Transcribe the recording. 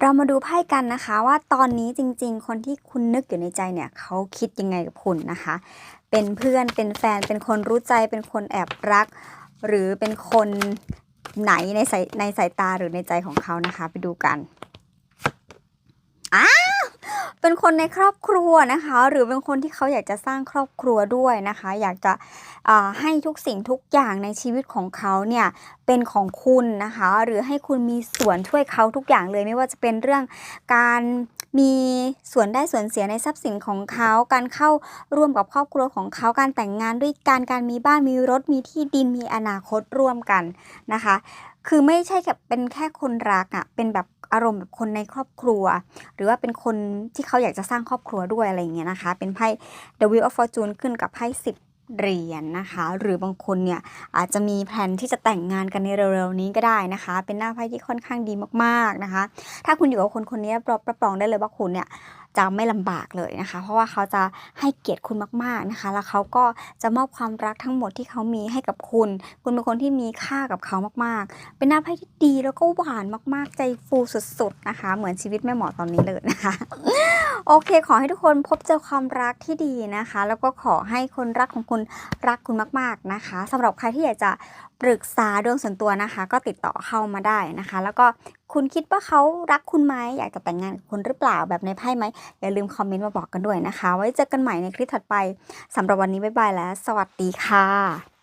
เรามาดูไพ่กันนะคะว่าตอนนี้จริง ๆ คนที่คุณนึกอยู่ในใจเนี่ยเขาคิดยังไงกับคุณนะคะ เป็นเพื่อนเป็นแฟนเป็นคนรู้ใจเป็นคนแอบรัก หรือเป็นคนไหนในสายในสายตาหรือในใจของเขานะคะ ไปดูกันอ้า เป็นคนในครอบครัวนะคะ หรือเป็นคนที่เขาอยากจะสร้างครอบครัวด้วยนะคะ อยากจะให้ทุกสิ่งทุกอย่างในชีวิตของเขาเนี่ยเป็นของคุณนะคะ หรือให้คุณมีส่วนช่วยเขาทุกอย่างเลย ไม่ว่าจะเป็นเรื่องการมีส่วนได้ส่วนเสียในทรัพย์สินของเขา การเข้าร่วมกับครอบครัวของเขา การแต่งงานด้วยกัน การมีบ้านมีรถมีที่ดินมีอนาคตร่วมกันนะคะ คือไม่ใช่แค่เป็นแค่คนรักอะเป็นแบบอารมณ์แบบคนในครอบครัว หรือว่าเป็นคนที่เขาอยากจะสร้างครอบครัวด้วยอะไรอย่างเงี้ยนะคะ เป็นไพ่ The Wheel of Fortune ขึ้นกับไพ่สิบเหรียญนะคะ หรือบางคนเนี่ยอาจจะมีแผนที่จะแต่งงานกันในเร็วๆนี้ก็ได้นะคะ เป็นหน้าไพ่ที่ค่อนข้างดีมากๆนะคะ ถ้าคุณอยู่กับคนคนนี้รับรับรองได้เลยว่าคุณเนี่ย จะไม่ลำบากเลยนะคะ เพราะว่าเขาจะให้เกียรติคุณมากๆนะคะ แล้วเขาก็จะมอบความรักทั้งหมดที่เขามีให้กับคุณ คุณเป็นคนที่มีค่ากับเขามากๆ เป็นหน้าไพ่ที่ดีแล้วก็หวานมากๆ ใจฟูสุดๆนะคะ เหมือนชีวิตแม่หมอตอนนี้เลยนะคะ โอเค ขอให้ทุกคนพบเจอความรักที่ดีนะคะ แล้วก็ขอให้คนรักของคุณรักคุณมากๆนะคะสำหรับใครที่อยากจะปรึกษาดวงส่วนตัวนะคะ ก็ติดต่อเข้ามาได้นะคะ แล้วก็คุณคิดว่าเขารักคุณไหมอยากจะแต่งงานกับคุณหรือเปล่าแบบในไพ่ไหมอย่าลืมคอมเมนต์มาบอกกันด้วยนะคะ ไว้เจอกันใหม่ในคลิปถัดไปสำหรับวันนี้บ๊ายบายแล้ว สวัสดีค่ะ